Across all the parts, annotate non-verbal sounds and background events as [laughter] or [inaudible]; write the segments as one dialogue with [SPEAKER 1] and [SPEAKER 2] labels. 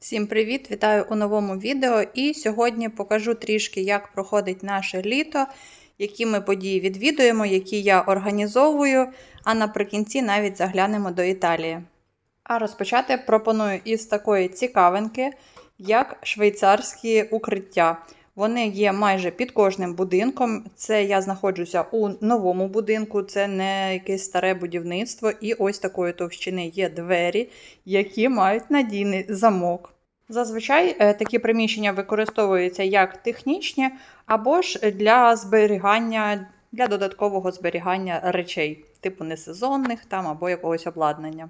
[SPEAKER 1] Всім привіт! Вітаю у новому відео. І сьогодні покажу трішки, як проходить наше літо, які ми події відвідуємо, які я організовую, а наприкінці навіть заглянемо до Італії. А розпочати пропоную із такої цікавинки, як швейцарські укриття. Вони є майже під кожним будинком. Це я знаходжуся у новому будинку, це не якесь старе будівництво. І ось такої товщини є двері, які мають надійний замок. Зазвичай е, такі приміщення використовуються як технічні, або ж для зберігання, для додаткового зберігання речей, типу несезонних там або якогось обладнання.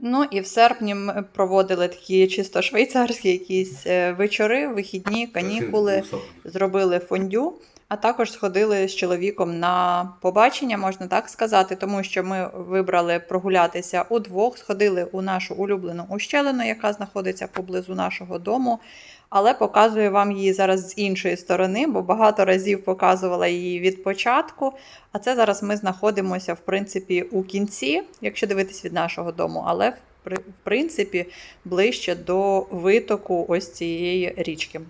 [SPEAKER 1] Ну і в серпні ми проводили такі чисто швейцарські якісь е, вечори, вихідні, канікули, зробили фондю, а також сходили з чоловіком на побачення, можна так сказати, тому що ми вибрали прогулятися удвох, сходили у нашу улюблену ущелину, яка знаходиться поблизу нашого дому. Але показую вам її зараз з іншої сторони, бо багато разів показувала її від початку. А це зараз ми знаходимося, в принципі, у кінці, якщо дивитись від нашого дому, але в принципі ближче до витоку ось цієї річки.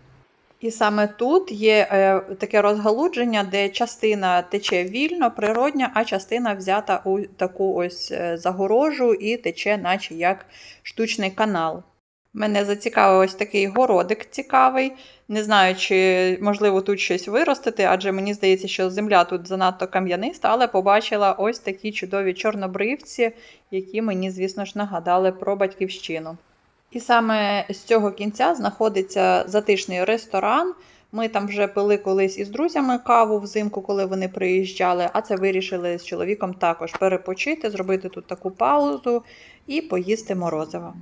[SPEAKER 1] І саме тут є е, таке розгалудження, де частина тече вільно, природня, а частина взята у таку ось е, загорожу і тече, наче як штучний канал. Мене зацікавив ось такий городик цікавий. Не знаю, чи можливо тут щось виростити, адже мені здається, що земля тут занадто кам'яниста, але побачила ось такі чудові чорнобривці, які мені, звісно ж, нагадали про батьківщину. І саме з цього кінця знаходиться затишний ресторан. Ми там вже пили колись із друзями каву взимку, коли вони приїжджали, а це вирішили з чоловіком також перепочити, зробити тут таку паузу і поїсти морозиво.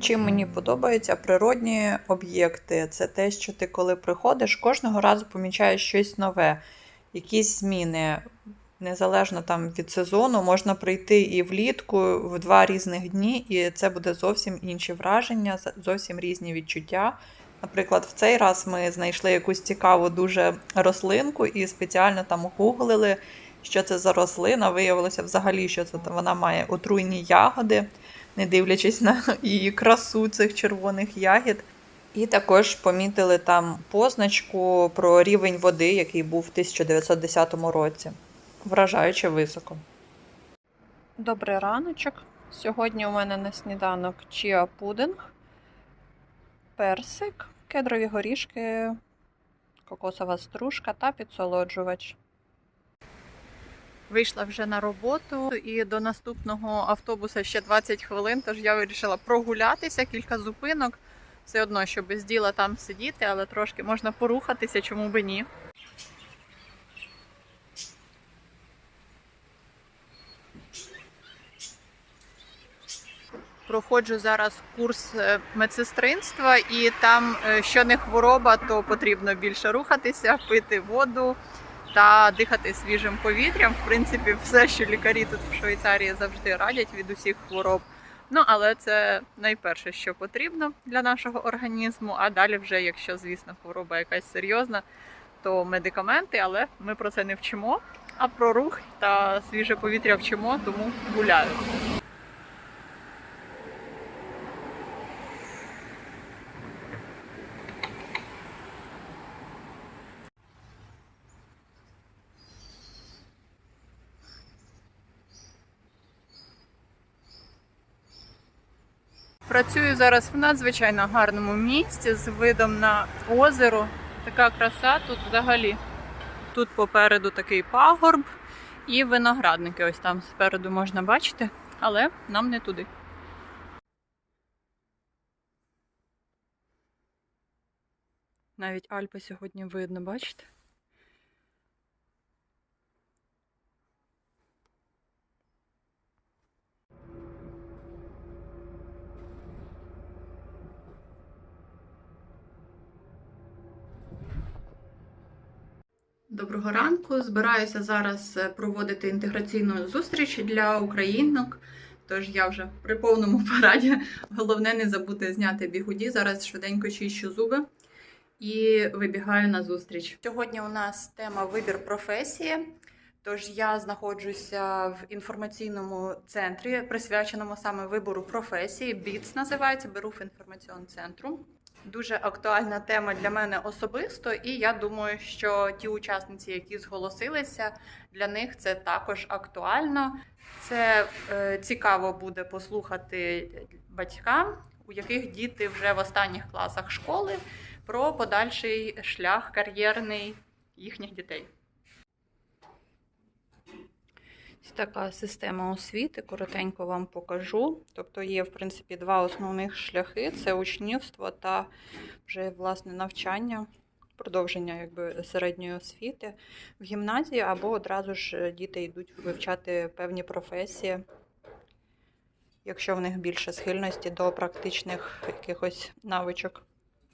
[SPEAKER 1] Чим мені подобаються природні об'єкти, це те, що ти коли приходиш, кожного разу помічаєш щось нове, якісь зміни. Незалежно там від сезону, можна прийти і влітку в два різних дні, і це буде зовсім інші враження, зовсім різні відчуття. Наприклад, в цей раз ми знайшли якусь цікаву дуже рослинку і спеціально там гуглили, що це за рослина. Виявилося взагалі, що це вона має отруйні ягоди не дивлячись на її красу цих червоних ягід. І також помітили там позначку про рівень води, який був в 1910 році. Вражаюче високо. Добрий раночок. Сьогодні у мене на сніданок чіа пудинг, персик, кедрові горішки, кокосова стружка та підсолоджувач. Вийшла вже на роботу і до наступного автобуса ще 20 хвилин, тож я вирішила прогулятися, кілька зупинок. Все одно, що без діла там сидіти, але трошки можна порухатися, чому би ні. Проходжу зараз курс е, медсестринства, і там, е, що не хвороба, то потрібно більше рухатися, пити воду та дихати свіжим повітрям. В принципі, все, що лікарі тут в Швейцарії завжди радять від усіх хвороб. Ну, але це найперше, що потрібно для нашого організму. А далі, вже, якщо, звісно, хвороба якась серйозна, то медикаменти, але ми про це не вчимо. А про рух та свіже повітря вчимо, тому гуляю. Працюю зараз в надзвичайно гарному місці з видом на озеро. Така краса тут взагалі. Тут попереду такий пагорб і виноградники. Ось там спереду можна бачити. але нам не туди. Навіть Альпи сьогодні видно, бачите? Доброго ранку. Збираюся зараз е, проводити інтеграційну зустріч для українок. Тож я вже при повному [laughs] параді. Головне не забути зняти бігуді. Зараз швиденько чищу зуби і вибігаю на зустріч. Сьогодні у нас тема вибір професії. Тож я знаходжуся в інформаційному центрі, присвяченому саме вибору професії. БІЦ називається Беру в інформаційному центру. Дуже актуальна тема для мене особисто, і я думаю, що ті учасниці, які зголосилися, для них це також актуально. Це е, цікаво буде послухати батькам, у яких діти вже в останніх класах школи, про подальший шлях кар'єрний їхніх дітей. Ось така система освіти, коротенько вам покажу. Тобто є, в принципі, два основних шляхи: це учнівство та вже власне навчання, продовження якби, середньої освіти в гімназії, або одразу ж діти йдуть вивчати певні професії, якщо в них більше схильності до практичних якихось навичок.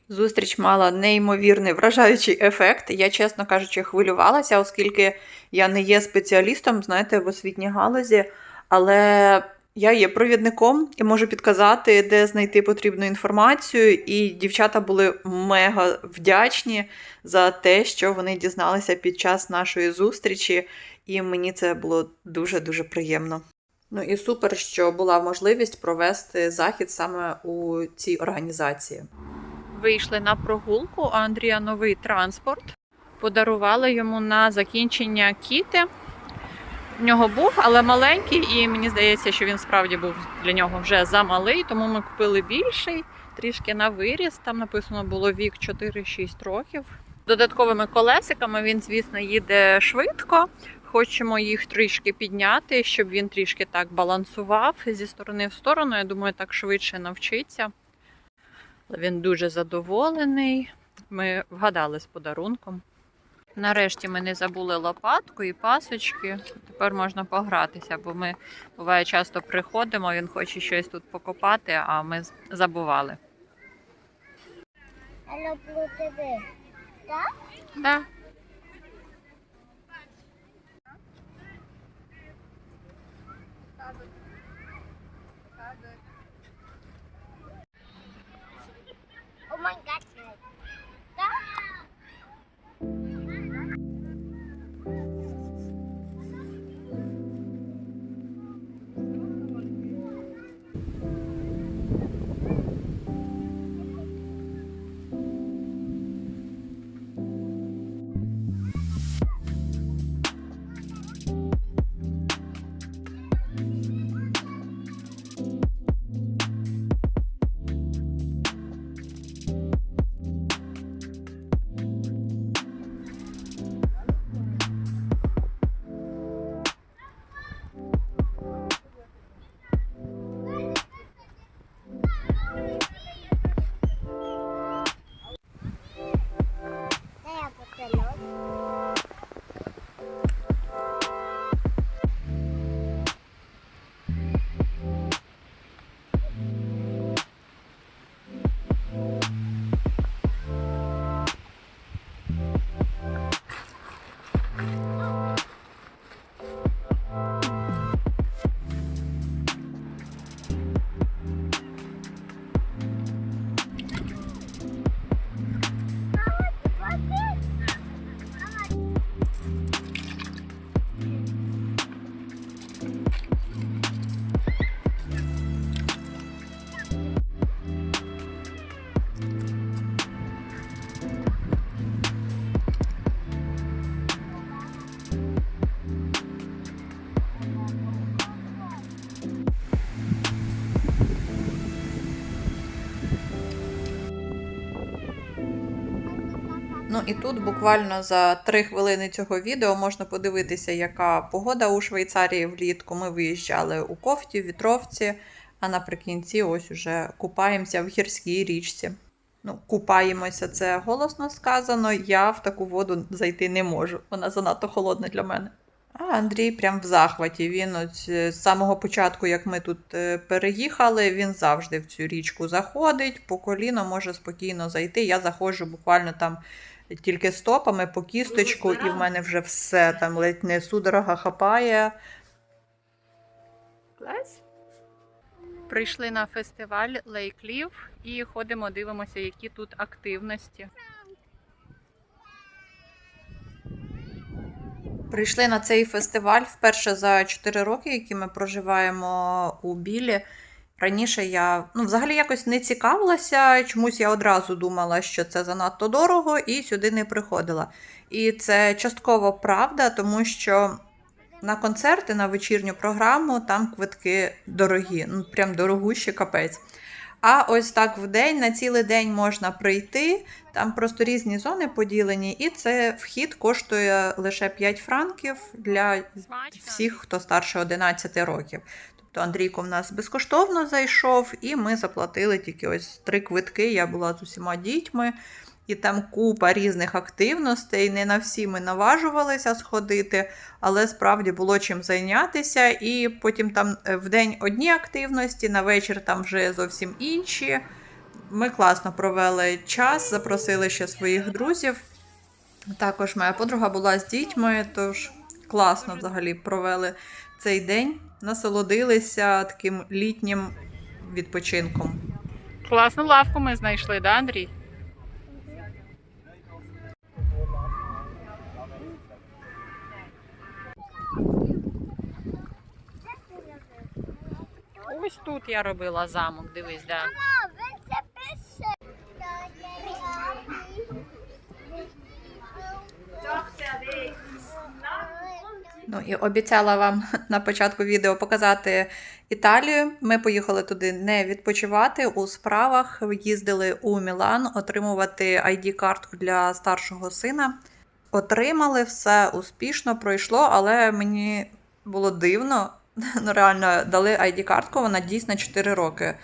[SPEAKER 1] Зустріч мала неймовірний вражаючий ефект. Я, чесно кажучи, хвилювалася, оскільки я не є спеціалістом, знаєте, в освітній галузі, але я є провідником і можу підказати, де знайти потрібну інформацію. І дівчата були мега вдячні за те, що вони дізналися під час нашої зустрічі, і мені це було дуже-дуже приємно. Ну і супер, що була можливість провести захід саме у цій організації. Вийшли на прогулку, у Андрія новий транспорт. Подарували йому на закінчення кіти. В нього був, але маленький, і мені здається, що він справді був для нього вже замалий, тому ми купили більший, трішки на виріс. Там написано було вік 4-6 років. Додатковими колесиками він, звісно, їде швидко. Хочемо їх трішки підняти, щоб він трішки так балансував зі сторони в сторону. Я думаю, так швидше навчиться. Але він дуже задоволений. Ми вгадали з подарунком. Нарешті ми не забули лопатку і пасочки. Тепер можна погратися, бо ми буває часто приходимо, він хоче щось тут покопати, а ми забували.
[SPEAKER 2] Я люблю тебе. Так?
[SPEAKER 1] Да.
[SPEAKER 2] О
[SPEAKER 1] і тут буквально за три хвилини цього відео можна подивитися, яка погода у Швейцарії влітку. Ми виїжджали у кофті, вітровці, а наприкінці ось уже купаємося в гірській річці. Ну, купаємося, це голосно сказано. Я в таку воду зайти не можу. Вона занадто холодна для мене. А Андрій прям в захваті. Він от е, з самого початку, як ми тут е, переїхали, він завжди в цю річку заходить, по коліно може спокійно зайти. Я заходжу буквально там тільки стопами по кісточку, і в мене вже все там ледь не судорога хапає. Клас. Прийшли на фестиваль Лейклів і ходимо, дивимося, які тут активності. Прийшли на цей фестиваль вперше за 4 роки, які ми проживаємо у Білі. Раніше я ну, взагалі якось не цікавилася, чомусь я одразу думала, що це занадто дорого, і сюди не приходила. І це частково правда, тому що на концерти, на вечірню програму там квитки дорогі, ну прям дорогущі капець. А ось так в день, на цілий день можна прийти, там просто різні зони поділені, і це вхід коштує лише 5 франків для всіх, хто старше 11 років. Тобто Андрійко в нас безкоштовно зайшов, і ми заплатили тільки ось три квитки. Я була з усіма дітьми, і там купа різних активностей. Не на всі ми наважувалися сходити, але справді було чим зайнятися. І потім там е, в день одні активності, на вечір там вже зовсім інші. Ми класно провели час, запросили ще своїх друзів. Також моя подруга була з дітьми, тож класно взагалі провели цей день, насолодилися таким літнім відпочинком.
[SPEAKER 3] Класну лавку ми знайшли, да, Андрій? Ось тут я робила замок, дивись, да.
[SPEAKER 2] Мама, він це пише.
[SPEAKER 1] Ну і обіцяла вам [laughs] на початку відео показати Італію. Ми поїхали туди не відпочивати у справах. Їздили у Мілан отримувати ID-картку для старшого сина. Отримали все успішно пройшло, але мені було дивно. [laughs] Ну, реально дали ID-картку, вона дійсно 4 роки.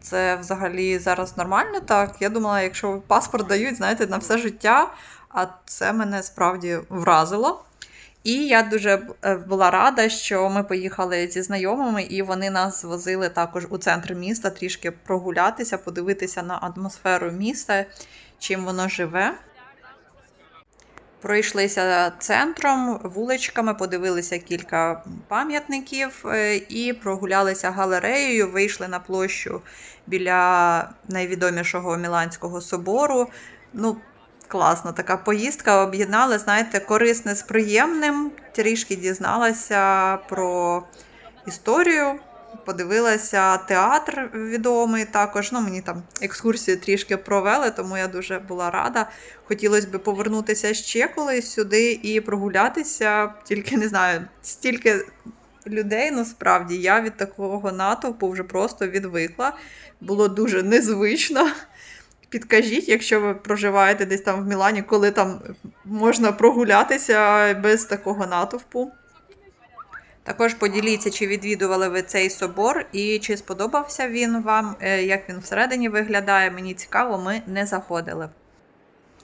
[SPEAKER 1] Це взагалі зараз нормально так. Я думала, якщо паспорт дають, знаєте, на все життя, а це мене справді вразило. І я дуже е, була рада, що ми поїхали зі знайомими, і вони нас звозили також у центр міста трішки прогулятися, подивитися на атмосферу міста, чим воно живе. Пройшлися центром, вуличками, подивилися кілька пам'ятників е, і прогулялися галереєю, вийшли на площу біля найвідомішого Міланського собору. Ну, класно, така поїздка об'єднали, знаєте, корисне з приємним. Трішки дізналася про історію, подивилася театр відомий також. Ну, мені там екскурсію трішки провели, тому я дуже була рада. Хотілося б повернутися ще колись сюди і прогулятися. Тільки не знаю, стільки людей, ну справді я від такого натовпу вже просто відвикла. Було дуже незвично. Підкажіть, якщо ви проживаєте десь там в Мілані, коли там можна прогулятися без такого натовпу. Також поділіться, чи відвідували ви цей собор і чи сподобався він вам, е, як він всередині виглядає. Мені цікаво, ми не заходили.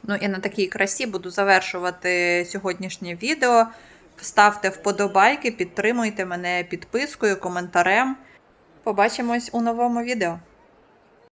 [SPEAKER 1] Ну і на такій красі буду завершувати сьогоднішнє відео. Ставте вподобайки, підтримуйте мене підпискою, коментарем. Побачимось у новому відео.